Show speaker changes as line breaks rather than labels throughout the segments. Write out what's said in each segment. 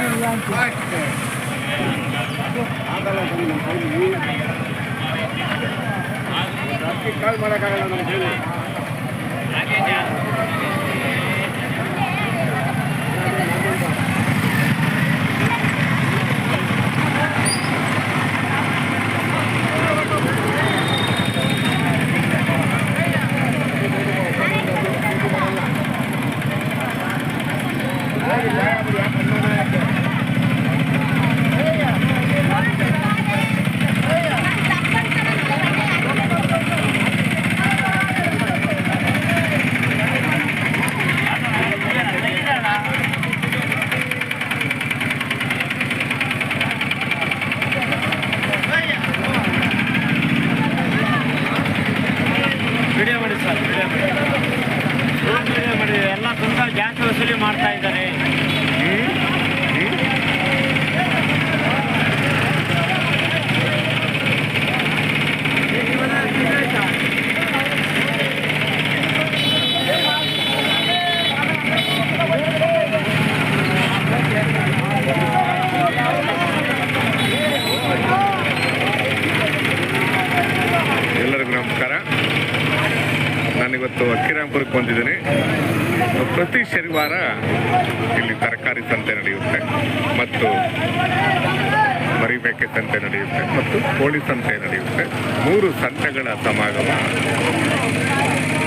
Yeah, yeah. ಮಾಡ್ತಾ ಇದ್ದಾರೆ
ನಾನಿವತ್ತು ಅಕ್ಕಿರಾಂಪುರಕ್ಕೆ ಬಂದಿದ್ದೀನಿ. ಪ್ರತಿ ಶನಿವಾರ ಇಲ್ಲಿ ತರಕಾರಿ ಸಂತೆ ನಡೆಯುತ್ತೆ ಮತ್ತು ಮರಿಬೇಕೆ ಸಂತೆ ನಡೆಯುತ್ತೆ ಮತ್ತು ಕೋಳಿ ಸಂತೆ ನಡೆಯುತ್ತೆ. ಮೂರು ಸಂತೆಗಳ ಸಮಾಗಮ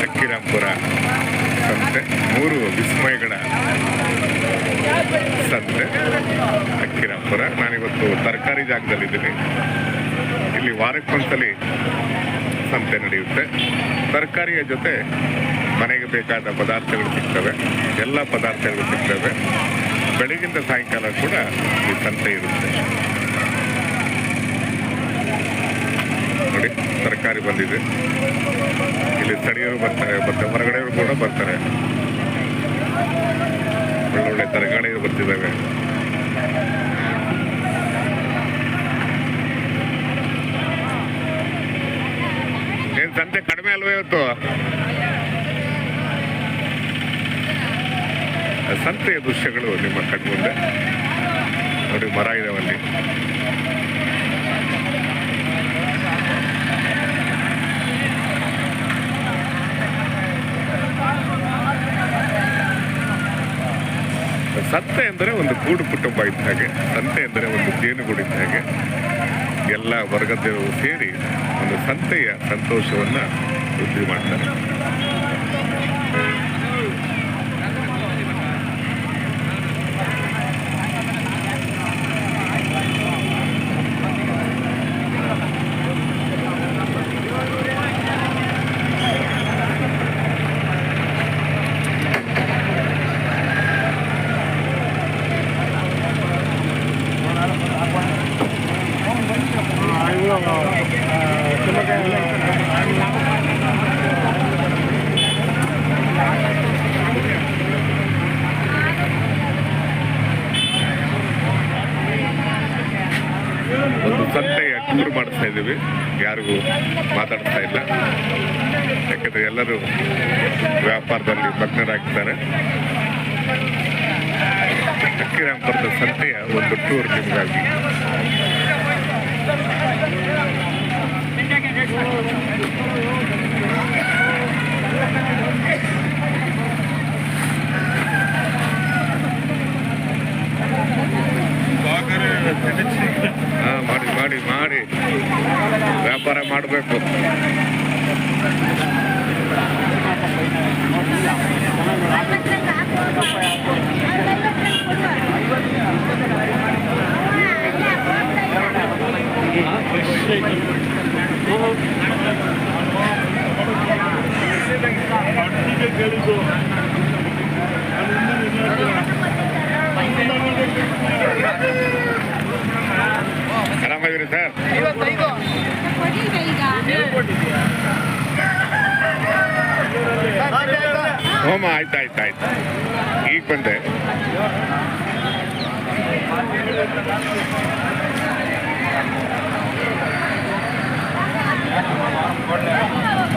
ಅಕ್ಕಿರಾಂಪುರ ಸಂತೆ, ಮೂರು ವಿಸ್ಮಯಗಳ ಸಂತೆ ಅಕ್ಕಿರಾಂಪುರ. ನಾನಿವತ್ತು ತರಕಾರಿ ಜಾಗದಲ್ಲಿದ್ದೀನಿ. ಇಲ್ಲಿ ವಾರಕ್ಕೊಂದ್ಸಲಿ ಸಂತೆ ನಡೆಯುತ್ತೆ. ತರಕಾರಿಯ ಜೊತೆ ಮನೆಗೆ ಬೇಕಾದ ಪದಾರ್ಥಗಳು ಸಿಗ್ತವೆ. ಎಲ್ಲ ಪದಾರ್ಥಗಳು ಸಿಗ್ತವೆ. ಬೆಳಗಿಂದ ಸಾಯಂಕಾಲ ಕೂಡ ಈ ಸಂತೆ ಇರುತ್ತೆ. ನೋಡಿ, ತರಕಾರಿ ಬಂದಿದೆ. ಇಲ್ಲಿ ಸ್ಥಳೀಯರು ಬರ್ತಾರೆ, ಮತ್ತೆ ಹೊರಗಡೆಯವರು ಕೂಡ ಬರ್ತಾರೆ. ಒಳ್ಳೊಳ್ಳೆ ತರಕಾರಿಗಳು ಬರ್ತಿದ್ದಾವೆ ಏನ್ ಸಂತೆ ಕಡಿಮೆ ಅಲ್ವೇ ಇವತ್ತು ಸಂತೆಯ ದೃಶ್ಯಗಳು ನಿಮ್ಮ ಕಣ್ಮುಂದೆ. ನೋಡಿ, ಮರ ಇದಾವಲ್ಲಿ ಸಂತೆ ಎಂದರೆ ಒಂದು ಕೂಡು ಕುಟುಂಬ ಇದ್ದ ಹಾಗೆ. ಸಂತೆ ಎಂದರೆ ಒಂದು ಜೇನುಗೂಡು ಇದ್ದ ಹಾಗೆ. ಎಲ್ಲ ವರ್ಗದವರು ಸೇರಿ ಒಂದು ಸಂತೆಯ ಸಂತೋಷವನ್ನ ವೃದ್ಧಿ ಮಾಡ್ತಾರೆ ಒಂದು ಸಂತೆಯ ಟೂರ್ ಮಾಡಿಸ್ತಾ ಇದ್ದೀವಿ. ಯಾರಿಗೂ ಮಾತಾಡ್ತಾ ಇಲ್ಲ. ಯಾಕೆಂದರೆ ಎಲ್ಲರೂ ವ್ಯಾಪಾರದಲ್ಲಿ ಮಗ್ನರಾಗ್ತಾರೆ ಅಕ್ಕಿರಾಂಪುರದ ಸಂತೆಯ ಒಂದು ಟೂರ್ ನಿಮಗಾಗಿ ಮಾಡಬೇಕು ಆರಾಮಾಗಿರಿ ಸರ್ ಹೋಮ ಆಯ್ತು ಆಯ್ತು ಆಯ್ತು. ಈಗ ಬಂದೆ.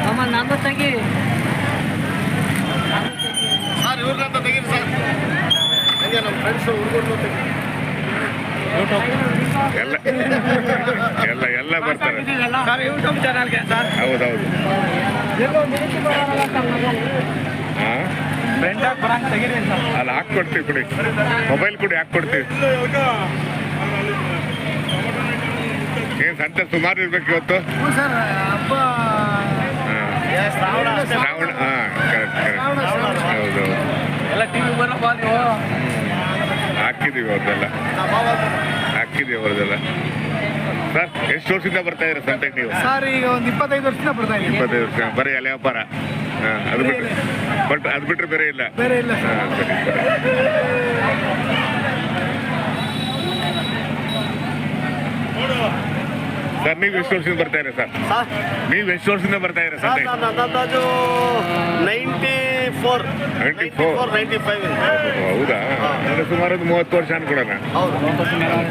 ಅಮ್ಮ ನಂದು ತೆಗಿ
ಸರ್ ಇವ್ರನ್ನಂತ ತೆಗೀರಿ ಸರ್. ಹಂಗೆ ನಮ್ಮ ಫ್ರೆಂಡ್ಸ್ ಹುಡುಗರು
ಎಲ್ಲ ಎಲ್ಲ ಎಲ್ಲ ಎಲ್ಲ ಬರ್ತಾರೆ. ಹೌದೌದು. ಹಾಂ
ಫ್ರೆಂಡ್ ಬರಂಗ್ ತೆಗೀರಿ ಸರ್
ಅಲ್ಲಿ ಹಾಕ್ಕೊಡ್ತೀವಿ ಕೊಡಿ ಮೊಬೈಲ್ ಕೊಡಿ ಹಾಕ್ಕೊಡ್ತೀವಿ. ಏನು ಸಂತೆ ಸುಮಾರು ಇರ್ಬೇಕು ಇವತ್ತು?
ಶ್ರಾವಣ
ಹಾಂ ಕರೆಕ್ಟ್ ಕರೆಕ್ಟ್ ಹೌದು
ಎಲ್ಲ ಟಿವಿ ಬರಪ್ಪ ನೀವು
ಹಾಕಿದ್ದೀವಿ ಅವ್ರದ್ದೆಲ್ಲ. ಹಾಕಿದ್ದೀವಿ ಅವ್ರದ್ದೆಲ್ಲ. ಸರ್ ಎಷ್ಟು ವರ್ಷದಿಂದ ಬರ್ತಾ ಇದ್ದೀರಾ ಸಂತೆಗೆ ನೀವು?
ಸರ್ ಈಗ ಒಂದು ಇಪ್ಪತ್ತೈದು ವರ್ಷದಿಂದ ಬರ್ತಾ ಇದ್ದೀನಿ.
ಇಪ್ಪತ್ತೈದು ವರ್ಷ. ಬರೀ ಅಲ್ಲಿ ವ್ಯಾಪಾರ ಹಾಂ ಅದು ಬಿಟ್ಟರೆ ಬಟ್ ಅದು ಬಿಟ್ಟರೆ ಬೇರೆ ಇಲ್ಲ.
ಬೇರೆ ಇಲ್ಲ ಸರ್.
ಹಾಂ ಸರಿ ಸರಿ. ಸರ್ ನೀವು ಎಷ್ಟು ವರ್ಷದಿಂದ ಬರ್ತಾ ಇದ್ದೀರಾ ಸರ್? ನೀವು ಎಷ್ಟು ವರ್ಷದಿಂದ ಬರ್ತಾ ಇದ್ದೀರಾ sir
ninety four. Ninety four?
94.
Ninety five.
ಹೌದಾ? ಸುಮಾರು ಒಂದು ಮೂವತ್ತು ವರ್ಷ
ಅನ್ಕೊಳ್ಳೋಣ.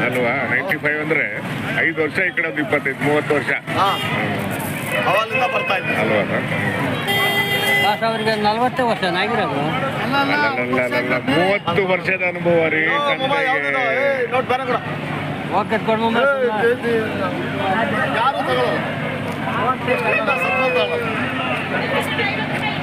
ಅಲ್ವಾ? ನೈಂಟಿ ಫೈವ್ ಅಂದ್ರೆ ಐದು ವರ್ಷ ಈ ಕಡೆ ಒಂದು ಇಪ್ಪತ್ತೈದು ಮೂವತ್ತು ವರ್ಷ. ಅಲ್ವಾ? ಮೂವತ್ತು ವರ್ಷದ ಅನುಭವ ರೀ
ಓಕೆ